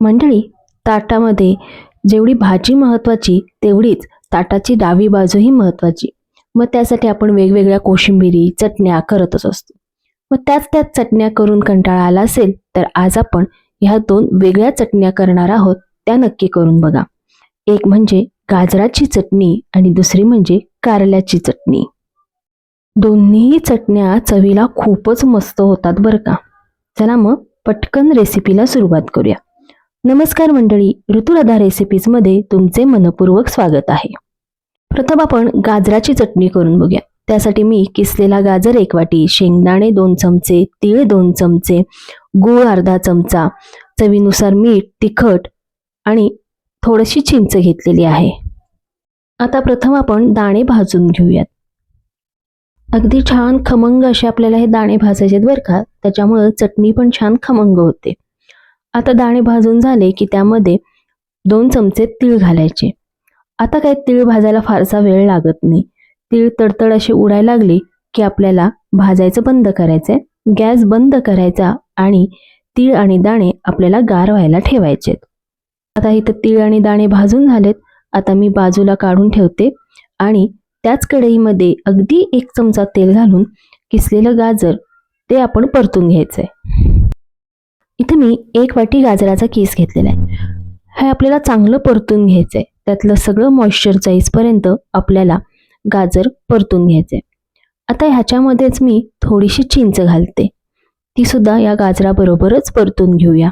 मंडळी ताटामध्ये जेवढी भाजी महत्त्वाची तेवढीच ताटाची डावी बाजूही महत्त्वाची. मग त्यासाठी आपण वेगवेगळ्या कोशिंबिरी चटण्या करतच असतो. मग त्याच त्याच चटण्या करून कंटाळा आला असेल तर आज आपण ह्या दोन वेगळ्या चटण्या करणार आहोत त्या नक्की करून बघा. एक म्हणजे गाजराची चटणी आणि दुसरी म्हणजे कारल्याची चटणी. दोन्हीही चटण्या चवीला खूपच मस्त होतात बरं का. चला मग पटकन रेसिपीला सुरुवात करूया. नमस्कार मंडळी ऋतुराधा रेसिपीजमध्ये तुमचे मनपूर्वक स्वागत आहे. प्रथम आपण गाजराची चटणी करून बघूया. त्यासाठी मी किसलेला गाजर एक वाटी शेंगदाणे दोन चमचे तीळ दोन चमचे गूळ अर्धा चमचा चवीनुसार मीठ तिखट आणि थोडीशी चिंच घेतलेली आहे. आता प्रथम आपण दाणे भाजून घेऊयात. अगदी छान खमंग असे आपल्याला हे दाणे भाजायचे आहेत बरं का? त्याच्यामुळं चटणी पण छान खमंग होते. आता दाणे भाजून झाले की त्यामध्ये दोन चमचे तीळ घालायचे. आता काय तीळ भाजायला फारसा वेळ लागत नाही. तीळ तडतड अशी उडायला लागली की आपल्याला भाजायचं बंद करायचंय गॅस बंद करायचा आणि तीळ आणि दाणे आपल्याला गार व्हायला ठेवायचेत. आता इथं तीळ आणि दाणे भाजून झालेत. आता मी बाजूला काढून ठेवते आणि त्याच कढईमध्ये अगदी एक चमचा तेल घालून किसलेलं गाजर ते आपण परतून घ्यायचंय. इथे मी एक वाटी गाजराचा केस घेतलेला आहे. हे आपल्याला चांगलं परतून घ्यायचं आहे त्यातलं सगळं मॉइश्चर जाईसपर्यंत आपल्याला गाजर परतून घ्यायचं आहे आता ह्याच्यामध्येच मी थोडीशी चिंच घालते. ती सुद्धा या गाजराबरोबरच परतून घेऊया.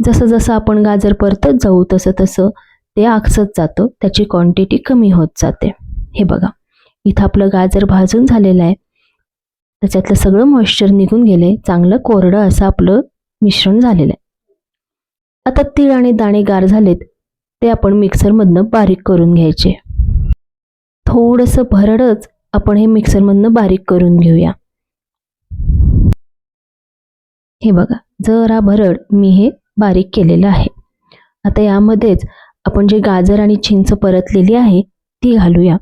जसं जसं आपण गाजर परतत जाऊ तसं तसं ते आकसत जातं. त्याची क्वांटिटी कमी होत जाते. हे बघा. इथं आपलं गाजर भाजून झालेलं आहे. त्याच्यातलं सगळं मॉइश्चर निघून गेले चांगलं कोरडं असं आपलं मिश्रण झालेलं आहे. आता तीळ आणि दाणे गार झालेत ते आपण मिक्सरमधनं बारीक करून घ्यायचे. थोडंसं भरडच आपण हे मिक्सरमधनं बारीक करून घेऊया. हे बघा जरा भरड मी हे बारीक केलेलं आहे. आता यामध्येच आपण जे गाजर आणि चिंच परतलेली आहे ती घालूया.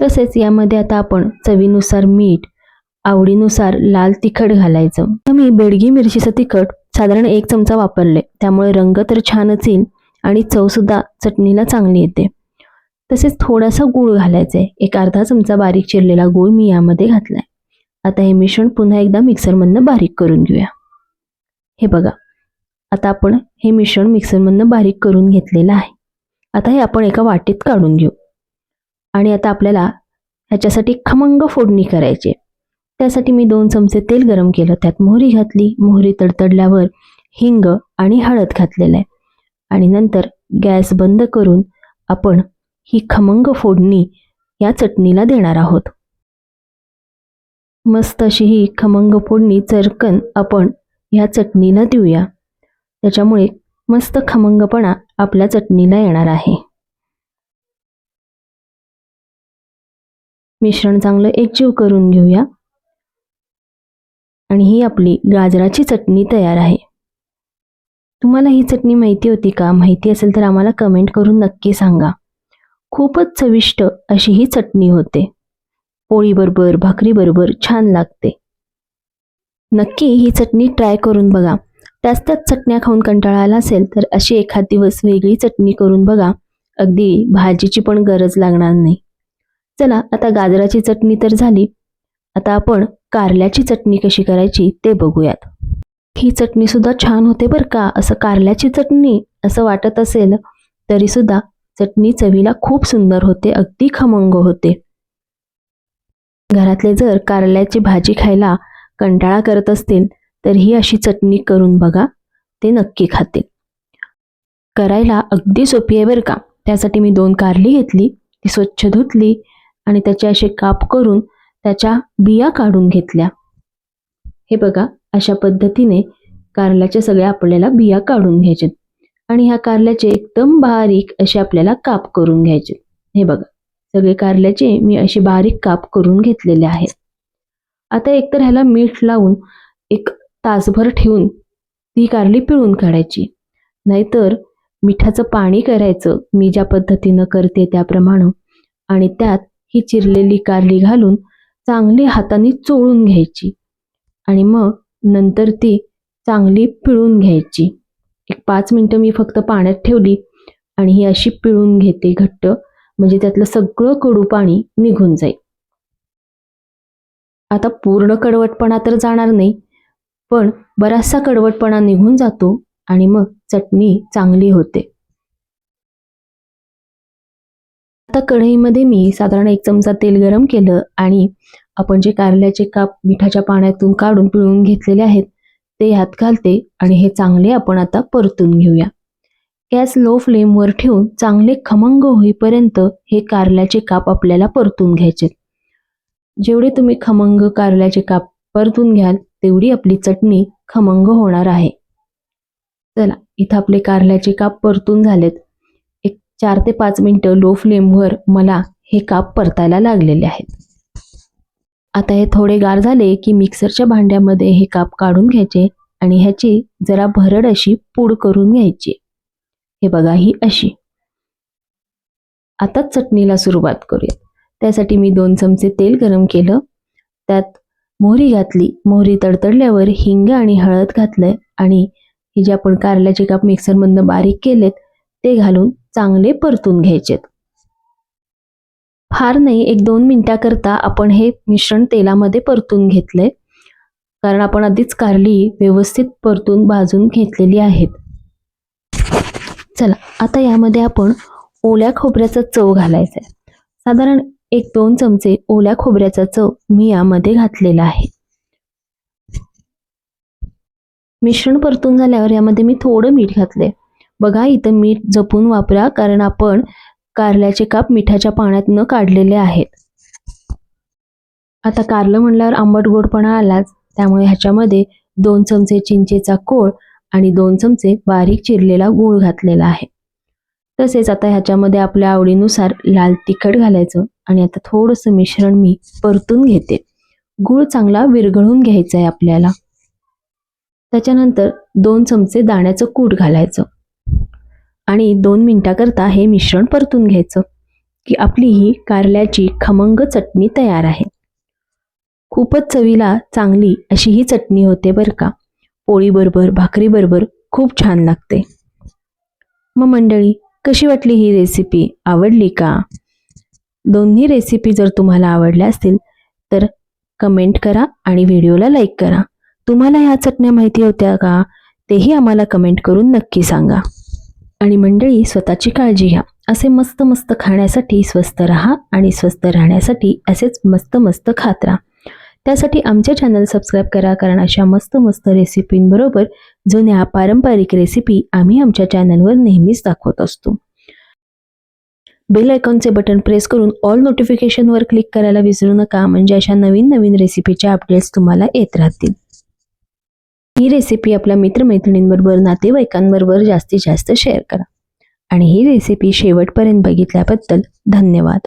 तसेच यामध्ये आता आपण चवीनुसार मीठ आवडीनुसार लाल तिखट घालायचं. तर मी बेडगी मिरचीचं तिखट साधारण एक चमचा वापरले. त्यामुळे रंग तर छानच येईल आणि चवसुद्धा चटणीला चांगली येते. तसेच थोडासा गूळ घालायचा आहे एक अर्धा चमचा बारीक चिरलेला गूळ मी यामध्ये घातलाय. आता हे मिश्रण पुन्हा एकदा मिक्सरमधनं बारीक करून घेऊया. हे बघा. आता आपण हे मिश्रण मिक्सरमधनं बारीक करून घेतलेलं आहे. आता हे आपण एका वाटीत काढून घेऊ. आणि आता आपल्याला ह्याच्यासाठी खमंग फोडणी करायची त्यासाठी मी दोन चमचे तेल गरम केलं. त्यात मोहरी घातली. मोहरी तडतडल्यावर हिंग आणि हळद घातलेलं आहे. आणि नंतर गॅस बंद करून आपण ही खमंग फोडणी या चटणीला देणार आहोत. मस्त अशी ही खमंग फोडणी चरकन आपण ह्या चटणीला देऊया. त्याच्यामुळे मस्त खमंगपणा आपल्या चटणीला येणार आहे. मिश्रण चांगलं एकजीव करून घेऊया. आणि ही आपली गाजराची चटणी तयार आहे. तुम्हाला ही चटणी माहिती होती का? माहिती असेल तर आम्हाला कमेंट करून नक्की सांगा. खूपच चविष्ट अशी ही चटणी होते. पोळीबरोबर भाकरीबरोबर छान लागते. नक्की ही चटणी ट्राय करून बघा. त्याच त्याच चटण्या खाऊन कंटाळा आला असेल तर अशी एखाद दिवस वेगळी चटणी करून बघा. अगदी भाजीची पण गरज लागणार नाही. चला आता गाजराची चटणी तर झाली. आता आपण कारल्याची चटणी कशी करायची ते बघूयात. ही चटणी सुद्धा छान होते बरं का. असं कारल्याची चटणी असं वाटत असेल तरी सुद्धा चटणी चवीला खूप सुंदर होते अगदी खमंग होते. घरातले जर कारल्याची भाजी खायला कंटाळा करत असतील तर ही अशी चटणी करून बघा ते नक्की खातील करायला अगदी सोपी आहे बरं का. त्यासाठी मी दोन कारली घेतली ती स्वच्छ धुतली आणि त्याचे असे काप करून त्याच्या बिया काढून घेतल्या. हे बघा अशा पद्धतीने कारल्याच्या सगळ्या आपल्याला बिया काढून घ्यायचे. आणि ह्या कारल्याचे एकदम बारीक असे आपल्याला काप करून घ्यायचे. हे बघा सगळे कारल्याचे मी असे बारीक काप करून घेतलेले आहे आता एकतर ह्याला मीठ लावून एक तासभर ठेवून ती कारली पिळून काढायची. नाहीतर मिठाचं पाणी करायचं मी ज्या पद्धतीनं करते त्याप्रमाणे. आणि त्यात ही चिरलेली कारली घालून चांगली हाताने चोळून घ्यायची. आणि मग नंतर ती चांगली पिळून घ्यायची. एक पाच मिनटं मी फक्त पाण्यात ठेवली आणि ही अशी पिळून घेते घट्ट. म्हणजे त्यातलं सगळं कडू पाणी निघून जाईल. आता पूर्ण कडवटपणा तर जाणार नाही पण बराचसा कडवटपणा निघून जातो आणि मग चटणी चांगली होते. आता कढईमध्ये मी साधारण एक चमचा तेल गरम केलं आणि आपण जे कारल्याचे काप मिठाच्या पाण्यातून काढून पिळून घेतलेले आहेत ते ह्यात घालते आणि हे चांगले आपण आता परतून घेऊया. गॅस लो फ्लेमवर ठेवून चांगले खमंग होईपर्यंत हे कारल्याचे काप आपल्याला परतून घ्यायचे जेवढे तुम्ही खमंग कारल्याचे काप परतून घ्याल तेवढी आपली चटणी खमंग होणार आहे. चला इथं आपले कारल्याचे काप परतून झालेत. चार ते पाच मिनटं लो फ्लेमवर मला हे काप परतायला लागलेले आहेत. आता हे थोडे गार झाले की मिक्सरच्या भांड्यामध्ये हे काप काढून घ्यायचे आणि ह्याची जरा भरड अशी पूड करून घ्यायची. हे बघा ही अशी. आता चटणीला सुरुवात करूया त्यासाठी मी दोन चमचे तेल गरम केलं. त्यात मोहरी घातली. मोहरी तडतडल्यावर हिंग आणि हळद घातलंय आणि हे जे आपण कारल्याचे काप मिक्सरमधनं बारीक केलेत ते घालून चांगले परतून घ्यायचेत. फार नाही एक दोन मिनिटाकरता आपण हे मिश्रण तेलामध्ये परतून घेतलंय. कारण आपण आधीच कारली व्यवस्थित परतून भाजून घेतलेली आहेत. चला आता यामध्ये आपण ओल्या खोबऱ्याचा चव घालायचा आहे साधारण एक दोन चमचे ओल्या खोबऱ्याचा चव मी यामध्ये घातलेला आहे. मिश्रण परतून झाल्यावर यामध्ये मी थोडं मीठ घातले बघा इथं मीठ जपून वापरा कारण आपण कारल्याचे काप मिठाच्या पाण्यात न काढलेले आहेत. आता कारलं म्हणल्यावर आंबट गोडपणा आलाच त्यामुळे ह्याच्यामध्ये दोन चमचे चिंचेचा कोळ आणि दोन चमचे बारीक चिरलेला गूळ घातलेला आहे. तसेच आता ह्याच्यामध्ये आपल्या आवडीनुसार लाल तिखट घालायचं आणि आता थोडंसं मिश्रण मी परतून घेते. गूळ चांगला विरघळून घ्यायचा आहे आपल्याला. त्याच्यानंतर दोन चमचे दाण्याचं कूट घालायचं. आणि दोन मिनटाकरता हे मिश्रण परतून घ्यायचं की आपली ही कारल्याची खमंग चटणी तयार आहे. खूपच चवीला चांगली अशी ही चटणी होते बरं का. पोळीबरोबर भाकरीबरोबर खूप छान लागते. मग मंडळी कशी वाटली ही रेसिपी आवडली का? दोन्ही रेसिपी जर तुम्हाला आवडल्या असतील तर कमेंट करा आणि व्हिडिओला लाईक करा. तुम्हाला ह्या चटण्या माहिती होत्या का? तेही आम्हाला कमेंट करून नक्की सांगा. आणि मंडळी स्वतःची काळजी घ्या. असे मस्त मस्त खाण्यासाठी स्वस्त राहा आणि स्वस्त राहण्यासाठी असेच मस्त मस्त खात राहा. त्यासाठी आमचे चॅनल सबस्क्राईब करा कारण अशा मस्त मस्त रेसिपींबरोबर जुन्या पारंपरिक रेसिपी आम्ही आमच्या चॅनलवर नेहमीच दाखवत असतो. बेल आयकॉनचे बटन प्रेस करून ऑल नोटिफिकेशनवर क्लिक करायला विसरू नका. म्हणजे अशा नवीन नवीन रेसिपीचे अपडेट्स तुम्हाला येत राहतील. ही रेसिपी आपल्या मित्रमैत्रिणींबरोबर नातेवाईकांबरोबर जास्तीत जास्त शेअर करा. आणि ही रेसिपी शेवटपर्यंत बघितल्याबद्दल धन्यवाद.